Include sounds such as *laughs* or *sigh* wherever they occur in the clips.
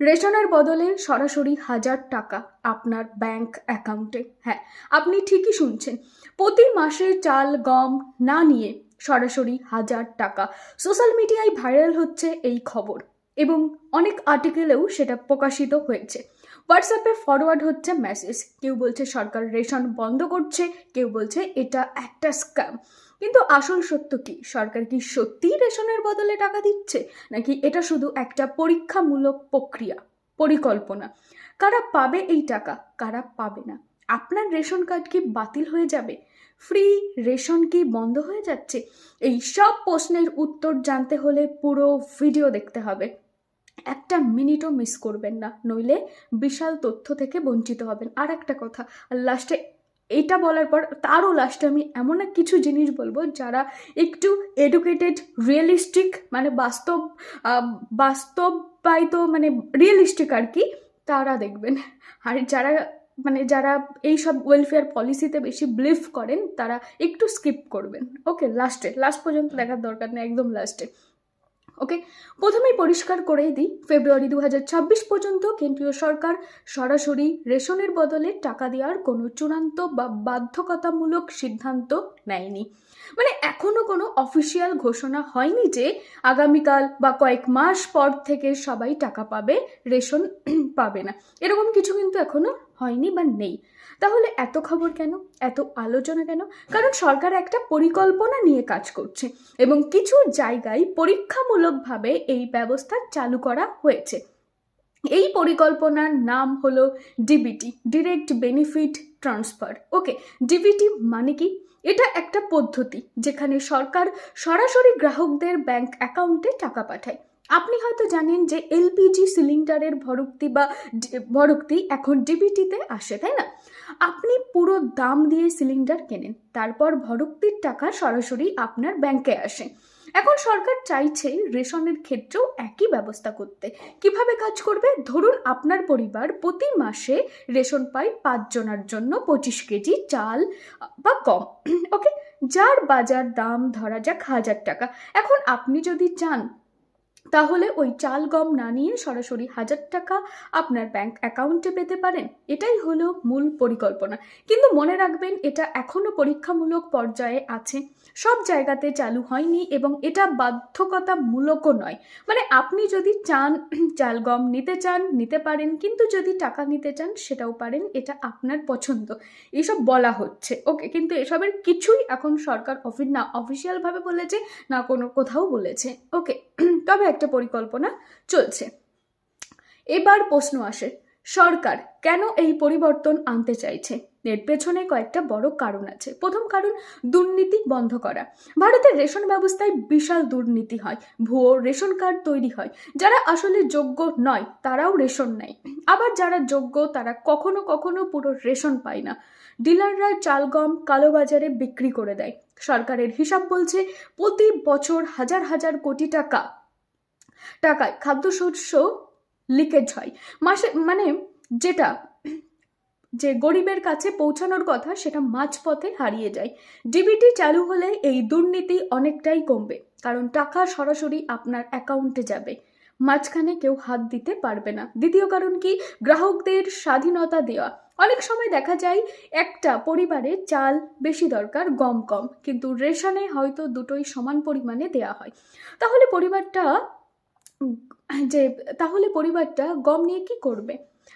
রেশনের বদলে সরাসরি হাজার টাকা আপনার ব্যাংক অ্যাকাউন্টে। হ্যাঁ আপনি ঠিকই শুনছেন। প্রতি মাসে চাল, গম না নিয়ে সরাসরি হাজার টাকা। সোশ্যাল মিডিয়ায় ভাইরাল হচ্ছে এই খবর এবং অনেক আর্টিকেলেও সেটা প্রকাশিত হয়েছে। হোয়াটসঅ্যাপে ফরওয়ার্ড হচ্ছে মেসেজ। কেউ বলছে সরকার রেশন বন্ধ করছে, কেউ বলছে এটা একটা স্ক্যাম। কিন্তু আসল সত্য কি? সরকার কি সত্যিই রেশনের বদলে টাকা দিচ্ছে? নাকি এটা শুধু একটা পরীক্ষামূলক প্রক্রিয়া, পরিকল্পনা? কারা পাবে এই টাকা, কারা পাবে না? আপনার রেশন কার্ড কি বাতিল হয়ে যাবে? ফ্রি রেশন কি বন্ধ হয়ে যাচ্ছে? এই সব প্রশ্নের উত্তর জানতে হলে পুরো ভিডিও দেখতে হবে। একটা মিনিটও মিস করবেন না, নইলে বিশাল তথ্য থেকে বঞ্চিত হবেন। আর একটা কথা লাস্টে এইটা বলার পর তারও লাস্টে আমি এমন এক কিছু জিনিস বলব যারা একটু এডুকেটেড রিয়েলিস্টিক মানে বাস্তব বাস্তবায়িত মানে রিয়েলিস্টিক আর কি, তারা দেখবেন। আর যারা মানে যারা এই সব ওয়েলফেয়ার পলিসিতে বেশি বিলিভ করেন, তারা একটু স্কিপ করবেন। ওকে লাস্টে লাস্ট পর্যন্ত দেখার দরকার নেই, একদম লাস্টে ওকে প্রথমেই পরিষ্কার করেই দিই ফেব্রুয়ারি দু হাজার ছাব্বিশ পর্যন্ত কেন্দ্রীয় সরকার সরাসরি রেশনের বদলে টাকা দেওয়ার কোনো চূড়ান্ত বা বাধ্যকতামূলক সিদ্ধান্ত নেয়নি। মানে এখনও কোনো অফিসিয়াল ঘোষণা হয়নি যে আগামীকাল বা কয়েক মাস পর থেকে সবাই টাকা পাবে, রেশন পাবে না। এরকম কিছু কিন্তু এখনও হয়নি বা নেই। তাহলে এত খবর কেন? এত আলোচনা কেন? কারণ সরকার একটা পরিকল্পনা নিয়ে কাজ করছে এবং কিছু জায়গায় পরীক্ষামূলকভাবে এই ব্যবস্থা চালু করা হয়েছে। এই পরিকল্পনার নাম হলো DBT direct benefit transfer okay DBT মানে কি? এটা একটা পদ্ধতি যেখানে সরকার সরাসরি গ্রাহকদের ব্যাংক অ্যাকাউন্টে টাকা পাঠায়। আপনি হয়তো জানেন যে এলপিজি সিলিন্ডারের ভরক্তি বা ভরক্তি এখন ডিবিটিতে আসে, তাই না? আপনি পুরো দাম দিয়ে সিলিন্ডার কেনেন, তারপর ভরক্তির টাকা সরাসরি আপনার ব্যাংকে আসে। এখন সরকার চাইছে রেশনের ক্ষেত্রেও একই ব্যবস্থা করতে। কীভাবে কাজ করবে? ধরুন আপনার পরিবার প্রতি মাসে রেশন পায় পাঁচজনের জন্য পঁচিশ কেজি চাল বা কম *clears throat* ওকে? যার বাজার দাম ধরা যাক হাজার টাকা। এখন আপনি যদি চান তাহলে ওই চাল গম না নিয়ে সরাসরি হাজার টাকা আপনার ব্যাংক অ্যাকাউন্টে পেতে পারেন। এটাই হলো মূল পরিকল্পনা। কিন্তু মনে রাখবেন, এটা এখনও পরীক্ষামূলক পর্যায়ে আছে। সব জায়গাতে চালু হয়নি এবং এটা বাধ্যকতামূলকও নয়। মানে আপনি যদি চান, *clears throat* চাল গম নিতে চান, নিতে পারেন, কিন্তু যদি টাকা নিতে চান, সেটাও পারেন, এটা আপনার পছন্দ। এসব বলা হচ্ছে। ওকে, কিন্তু এসবের কিছুই এখন সরকার অফি, না, অফিসিয়ালভাবে বলেছে, না কোনো কোথাও বলেছে। ওকে, *clears throat* তবে একটা পরিকল্পনা চলছে। এবার প্রশ্ন আসে, সরকার কেন এই পরিবর্তন আনতে চাইছে? এর পেছনে কয়েকটা বড় কারণ আছে। প্রথম কারণ, দুর্নীতি বন্ধ করা। ভারতের রেশন ব্যবস্থায় বিশাল দুর্নীতি হয়। ভুয়ো রেশন কার্ড তৈরি হয়। যারা আসলে যোগ্য নয়, তারাও রেশন নেয়। আবার যারা যোগ্য, তারা কখনো কখনো পুরো রেশন পায় না। ডিলাররা চাল গম কালোবাজারে বিক্রি করে দেয়। সরকারের হিসাব বলছে, প্রতি বছর হাজার হাজার কোটি টাকা টাকায় খাদ্যশস্য লিকেজ হয়। মাসে মানে যেটা যে গরিবের কাছে পৌঁছানোর কথা সেটা মাঝপথে হারিয়ে যায়। ডিবিটি চালু হলে এই দুর্নীতি অনেকটাই কমবে, কারণ টাকা সরাসরি আপনার অ্যাকাউন্টে যাবে। মাঝখানে কেউ হাত দিতে পারবে না। দ্বিতীয় কারণ কি? গ্রাহকদের স্বাধীনতা দেওয়া। অনেক সময় দেখা যায় একটা পরিবারে চাল বেশি দরকার, গম কম, কিন্তু রেশনে হয়তো দুটোই সমান পরিমাণে দেয়া হয়। তাহলে পরিবারটা, যে তাহলে পরিবারটা গম নিয়ে কি করবে?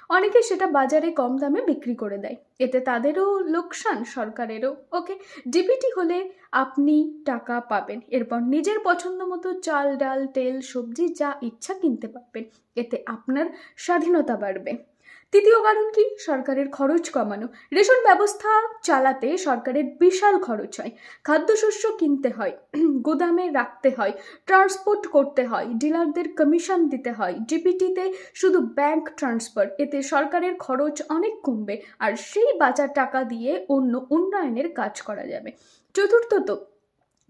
অনেকে সেটা বাজারে কম দামে বিক্রি করে দেয়। এতে তাদেরও লোকসান সরকারেরও। ওকে, ডিপিটি হলে আপনি টাকা পাবেন। এরপর নিজের পছন্দ মতো চাল, ডাল, তেল, সবজি যা ইচ্ছা কিনতে পারবেন। এতে আপনার স্বাধীনতা বাড়বে। তৃতীয় কারণ কি? সরকারের খরচ কমানো। রেশন ব্যবস্থা চালাতে সরকারের বিশাল খরচ হয়। খাদ্যশস্য কিনতে হয়, *clears throat* গুদামে রাখতে হয়, ট্রান্সপোর্ট করতে হয়, ডিলারদের কমিশন দিতে হয়, জিপিটিতে শুধু ব্যাংক ট্রান্সফার। এতে সরকারের খরচ অনেক কমবে, আর সেই বাঁচা টাকা দিয়ে অন্য উন্নয়নের কাজ করা যাবে। চতুর্থত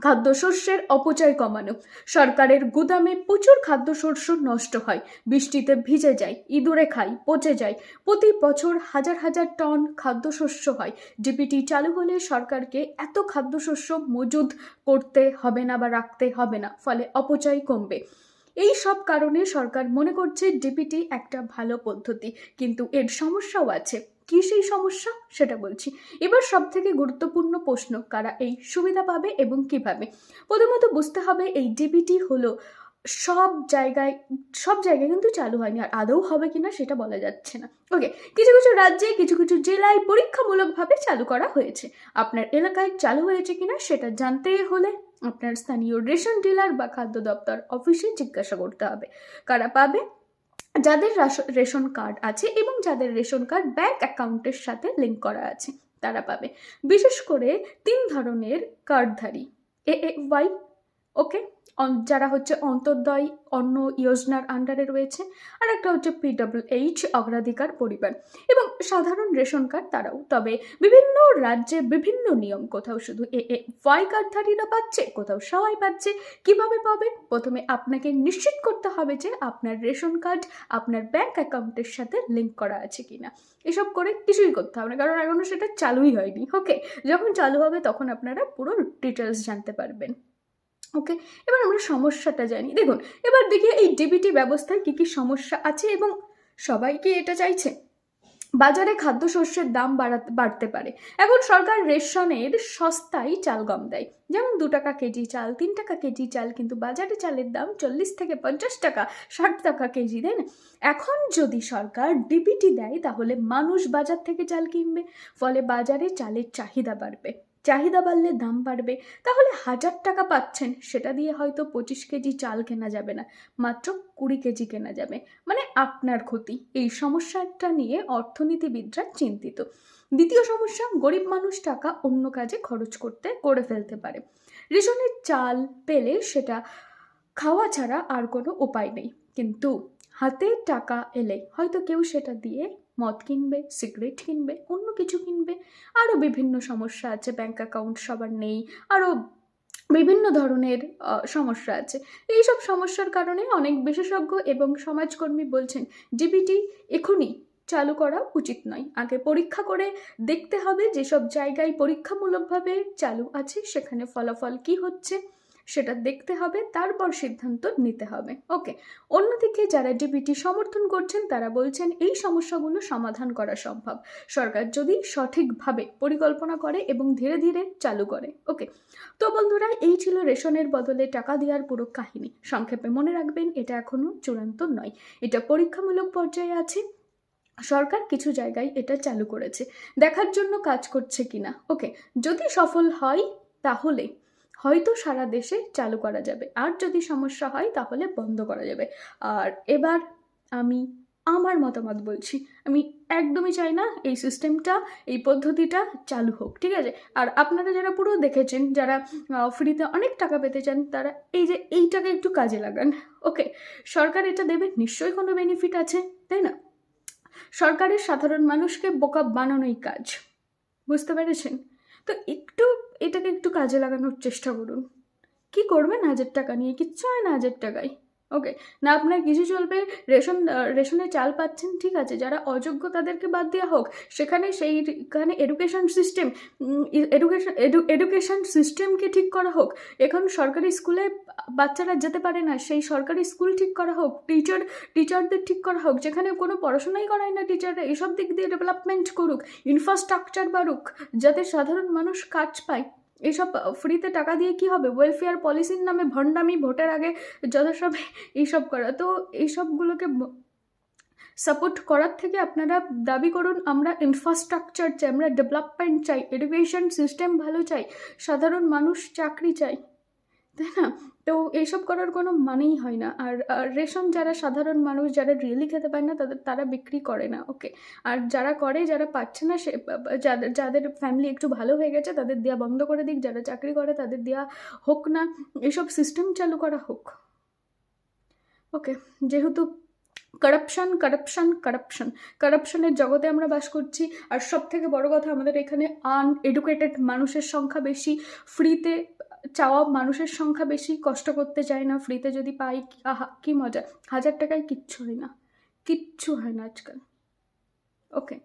খাদ্যশস্যের অপচয় কমানো। সরকারের গুদামে প্রচুর খাদ্যশস্য নষ্ট হয়। বৃষ্টিতে ভিজে যায়, ইঁদুরে খায়, পচে যায়। প্রতি বছর হাজার হাজার টন খাদ্যশস্য হয়। ডিপিটি চালু হলে সরকারকে এত খাদ্যশস্য মজুদ করতে হবে না বা রাখতে হবে না, ফলে অপচয় কমবে। এই সব কারণে সরকার মনে করছে ডিপিটি একটা ভালো পদ্ধতি, কিন্তু এর সমস্যাও আছে। কি সেই সমস্যা? সেটা বলছি। এবার সব থেকে গুরুত্বপূর্ণ প্রশ্ন, কারা এই সুবিধা পাবে এবং কীভাবে? প্রথমত বুঝতে হবে এই ডিবিটি হলো সব জায়গায় সব জায়গায় কিন্তু চালু হয়নি আর আদৌ হবে কিনা সেটা বলা যাচ্ছে না। ওকে কিছু কিছু রাজ্যে কিছু কিছু জেলায় পরীক্ষামূলকভাবে চালু করা হয়েছে। আপনার এলাকায় চালু হয়েছে কিনা সেটা জানতে হলে আপনার স্থানীয় রেশন ডিলার বা খাদ্য দপ্তর অফিসে জিজ্ঞাসা করতে হবে। কারা পাবে? যাদের রেশন কার্ড আছে এবং যাদের রেশন কার্ড ব্যাংক অ্যাকাউন্টের সাথে লিঙ্ক করা আছে, তারা পাবে। বিশেষ করে তিন ধরনের কার্ডধারী এ ওয়াই, ওকে? যারা হচ্ছে অন্তর্দয়, অন্য যোজনার আন্ডারে রয়েছে, আর একটা হচ্ছে পিডব্লিউএইচ অগ্রাধিকার পরিবার এবং সাধারণ রেশন কার্ড তারাও। তবে বিভিন্ন রাজ্যে বিভিন্ন নিয়ম, কোথাও শুধু এ এ ওয়াই কার্ডধারীরা পাচ্ছে, কোথাও সবাই পাচ্ছে, কীভাবে পাবে? প্রথমে আপনাকে নিশ্চিত করতে হবে যে আপনার রেশন কার্ড আপনার ব্যাংক অ্যাকাউন্টের সাথে লিঙ্ক করা আছে কিনা। এসব করে কিছুই করতে হবে না, কারণ এখনও সেটা চালুই হয়নি ওকে যখন চালু হবে তখন আপনারা পুরো ডিটেলস জানতে পারবেন। ওকে এবার আমরা সমস্যাটা জানি। দেখুন, এবার দেখি এই ডিবিটি ব্যবস্থায় কী কী সমস্যা আছে এবং সবাই কি এটা চাইছে? বাজারে খাদ্যশস্যের দাম বাড়াতে, বাড়তে পারে। এখন সরকার রেশনের সস্তায় চাল গম দেয়। যেমন দু টাকা কেজি চাল, তিন টাকা কেজি চাল, কিন্তু বাজারে চালের দাম চল্লিশ থেকে পঞ্চাশ টাকা, ষাট টাকা কেজি, তাই না? এখন যদি সরকার ডিবিটি দেয়, তাহলে মানুষ বাজার থেকে চাল কিনবে। ফলে বাজারে চালের চাহিদা বাড়বে। চাহিদা বাড়লে দাম বাড়বে, তাহলে হাজার টাকা পাচ্ছেন, সেটা দিয়ে হয়তো পঁচিশ কেজি চাল কেনা যাবে না, মাত্র কুড়ি কেজি কেনা যাবে। মানে আপনার ক্ষতি। এই সমস্যাটা নিয়ে অর্থনীতিবিদরা চিন্তিত। দ্বিতীয় সমস্যা, গরিব মানুষ টাকা অন্য কাজে খরচ করতে, করে ফেলতে পারে। রেশনের চাল পেলে সেটা খাওয়া ছাড়া আর কোনো উপায় নেই। কিন্তু হাতে টাকা এলে হয়তো কেউ সেটা দিয়ে মদ কিনবে সিগারেট কিনবে, অন্য কিছু কিনবে। আরও বিভিন্ন সমস্যা আছে ব্যাংক অ্যাকাউন্ট সবার নেই আরও বিভিন্ন ধরনের সমস্যা আছে। এই সব সমস্যার কারণে অনেক বিশেষজ্ঞ এবং সমাজকর্মী বলছেন ডিবিটি এখনই চালু করা উচিত নয়। আগে পরীক্ষা করে দেখতে হবে যেসব জায়গায় পরীক্ষামূলকভাবে চালু আছে, সেখানে ফলাফল কি হচ্ছে? সেটা দেখতে হবে, তারপর সিদ্ধান্ত নিতে হবে। ওকে, অন্যদিকে যারা ডিবিটি সমর্থন করছেন, তারা বলছেন এই সমস্যাগুলো সমাধান করা সম্ভব। সরকার যদি সঠিকভাবে পরিকল্পনা করে এবং ধীরে ধীরে চালু করে। ওকে, তো বন্ধুরা, এই ছিল রেশনের বদলে টাকা দেওয়ার পুরো কাহিনী। সংক্ষেপে মনে রাখবেন, এটা এখনও চূড়ান্ত নয়। এটা পরীক্ষামূলক পর্যায়ে আছে। সরকার কিছু জায়গায় এটা চালু করেছে। দেখার জন্য কাজ করছে কিনা। ওকে, যদি সফল হয়, তাহলে হয়তো সারা দেশে চালু করা যাবে। আর যদি সমস্যা হয়, তাহলে বন্ধ করা যাবে। আর এবার আমি আমার মতামত বলছি। আমি একদমই চাই না এই সিস্টেমটা এই পদ্ধতিটা চালু হোক, ঠিক আছে? আর আপনারা যারা পুরো দেখেছেন, যারা ফ্রিতে অনেক টাকা পেতে চান, তারা এই যে এইটাকে একটু কাজে লাগান ওকে সরকার এটা দেবে, নিশ্চয়ই কোনো বেনিফিট আছে, তাই না? সরকারের সাধারণ মানুষকে বোকা বানানোই কাজ, বুঝতে পেরেছেন? তো একটু এটাকে একটু কাজে লাগানোর চেষ্টা করুন। কি করবেন হাজার টাকা নিয়ে? কিচ্ছু হয় না হাজার টাকায়। ওকে না, আপনার কিছু চলবে রেশন রেশনে চাল পাচ্ছেন, ঠিক আছে। যারা অযোগ্য তাদেরকে বাদ দেওয়া হোক, সেখানে সেইখানে এডুকেশন সিস্টেম এডুকেশন এডুকেশন সিস্টেমকে ঠিক করা হোক। এখন সরকারি স্কুলে বাচ্চারা যেতে পারে না, সেই সরকারি স্কুল ঠিক করা হোক টিচার টিচারদের ঠিক করা হোক, যেখানে কোনো পড়াশোনাই করায় না টিচাররা এসব দিক দিয়ে ডেভেলপমেন্ট করুক ইনফ্রাস্ট্রাকচার বাড়ুক, যাতে সাধারণ মানুষ কাজ পায়। এইসব ফ্রিতে টাকা দিয়ে কি হবে? ওয়েলফেয়ার পলিসির নামে ভণ্ডামি, ভোটের আগে যথাসব *laughs* এইসব করা। তো এইসবগুলোকে সাপোর্ট করার থেকে আপনারা দাবি করুন, আমরা ইনফ্রাস্ট্রাকচার চাই, আমরা ডেভেলপমেন্ট চাই এডুকেশন সিস্টেম ভালো চাই, সাধারণ মানুষ চাকরি চাই। তাই না? তো এইসব করার কোনো মানেই হয় না। আর রেশন যারা সাধারণ মানুষ, যারা রিয়েলি খেতে পায় না, তাদের, তারা বিক্রি করে না ওকে আর যারা করে, যারা পাচ্ছে না, সে যাদের যাদের ফ্যামিলি একটু ভালো হয়ে গেছে, তাদের দেওয়া বন্ধ করে দিক। যারা চাকরি করে, তাদের দেওয়া হোক না। এইসব সিস্টেম চালু করা হোক। ওকে যেহেতু কারাপশান কারাপশান কারাপশান কারাপশানের জগতে আমরা বাস করছি। আর সব থেকে বড় কথা, আমাদের এখানে আনএডুকেটেড মানুষের সংখ্যা বেশি। ফ্রিতে চাওয়া মানুষের সংখ্যা বেশি, কষ্ট করতে চায় না ফ্রিতে যদি পাই, আহা, কি মজা। হাজার টাকায় কিচ্ছু হয় না। কিচ্ছু হয় না আজকাল। ওকে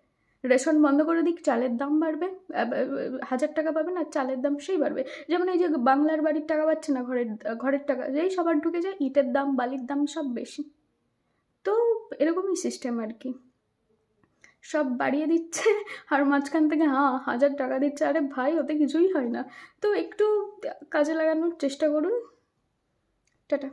রেশন বন্ধ করে দিক, চালের দাম বাড়বে হাজার টাকা পাবেন না, চালের দাম সেই বাড়বে। যেমন এই যে বাংলার বাড়ির টাকা পাচ্ছে না, ঘরের ঘরের টাকা, যেই সবার ঢুকে যায়, ইটের দাম, বালির দাম সব বেশি। তো এরকমই সিস্টেম আর কি। সব বাড়িয়ে দিচ্ছে আর মাঝখান থেকে হ্যাঁ হাজার টাকা দিচ্ছে। আরে ভাই, ওতে কিছুই হয় না। তো একটু কাজে লাগানোর চেষ্টা করুন। টাটা।